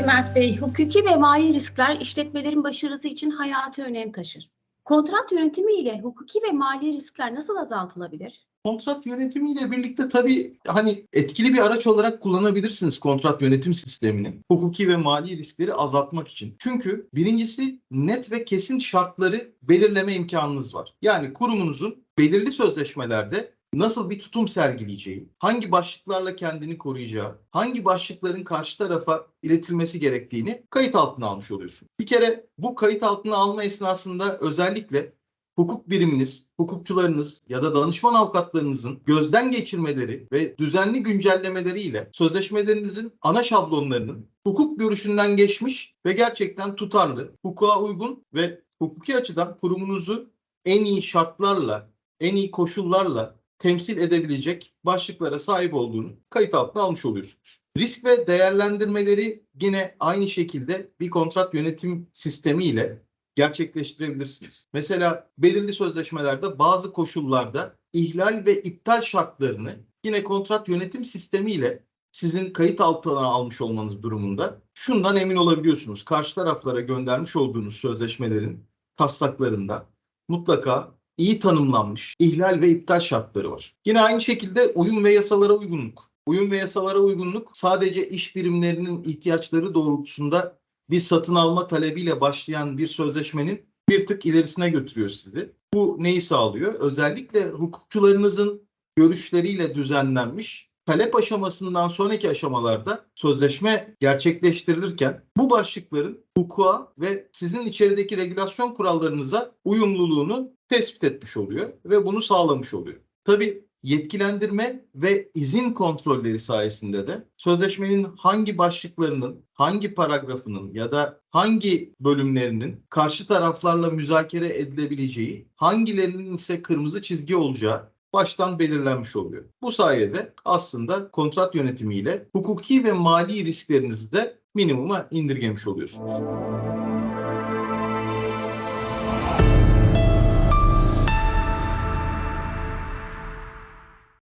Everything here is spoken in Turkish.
Peki Mert Bey, hukuki ve mali riskler işletmelerin başarısı için hayati önem taşır. Kontrat yönetimi ile hukuki ve mali riskler nasıl azaltılabilir? Kontrat yönetimiyle birlikte tabii hani etkili bir araç olarak kullanabilirsiniz kontrat yönetim sistemini. Hukuki ve mali riskleri azaltmak için. Çünkü birincisi net ve kesin şartları belirleme imkanınız var. Yani kurumunuzun belirli sözleşmelerde nasıl bir tutum sergileyeceği, hangi başlıklarla kendini koruyacağı, hangi başlıkların karşı tarafa iletilmesi gerektiğini kayıt altına almış oluyorsun. Bir kere bu kayıt altına alma esnasında özellikle hukuk biriminiz, hukukçularınız ya da danışman avukatlarınızın gözden geçirmeleri ve düzenli güncellemeleriyle sözleşmelerinizin ana şablonlarının hukuk görüşünden geçmiş ve gerçekten tutarlı, hukuka uygun ve hukuki açıdan kurumunuzu en iyi şartlarla, en iyi koşullarla temsil edebilecek başlıklara sahip olduğunu kayıt altına almış oluyorsunuz. Risk ve değerlendirmeleri yine aynı şekilde bir kontrat yönetim sistemi ile gerçekleştirebilirsiniz. Mesela belirli sözleşmelerde bazı koşullarda ihlal ve iptal şartlarını yine kontrat yönetim sistemi ile sizin kayıt altına almış olmanız durumunda şundan emin olabiliyorsunuz. Karşı taraflara göndermiş olduğunuz sözleşmelerin taslaklarında mutlaka iyi tanımlanmış ihlal ve iptal şartları var. Yine aynı şekilde uyum ve yasalara uygunluk. Uyum ve yasalara uygunluk sadece iş birimlerinin ihtiyaçları doğrultusunda bir satın alma talebiyle başlayan bir sözleşmenin bir tık ilerisine götürüyor sizi. Bu neyi sağlıyor? Özellikle hukukçularınızın görüşleriyle düzenlenmiş talep aşamasından sonraki aşamalarda sözleşme gerçekleştirilirken bu başlıkların hukuka ve sizin içerideki regülasyon kurallarınıza uyumluluğunu tespit etmiş oluyor ve bunu sağlamış oluyor. Tabii yetkilendirme ve izin kontrolleri sayesinde de sözleşmenin hangi başlıklarının, hangi paragrafının ya da hangi bölümlerinin karşı taraflarla müzakere edilebileceği, hangilerinin ise kırmızı çizgi olacağı baştan belirlenmiş oluyor. Bu sayede aslında kontrat yönetimiyle hukuki ve mali risklerinizi de minimuma indirgemiş oluyorsunuz.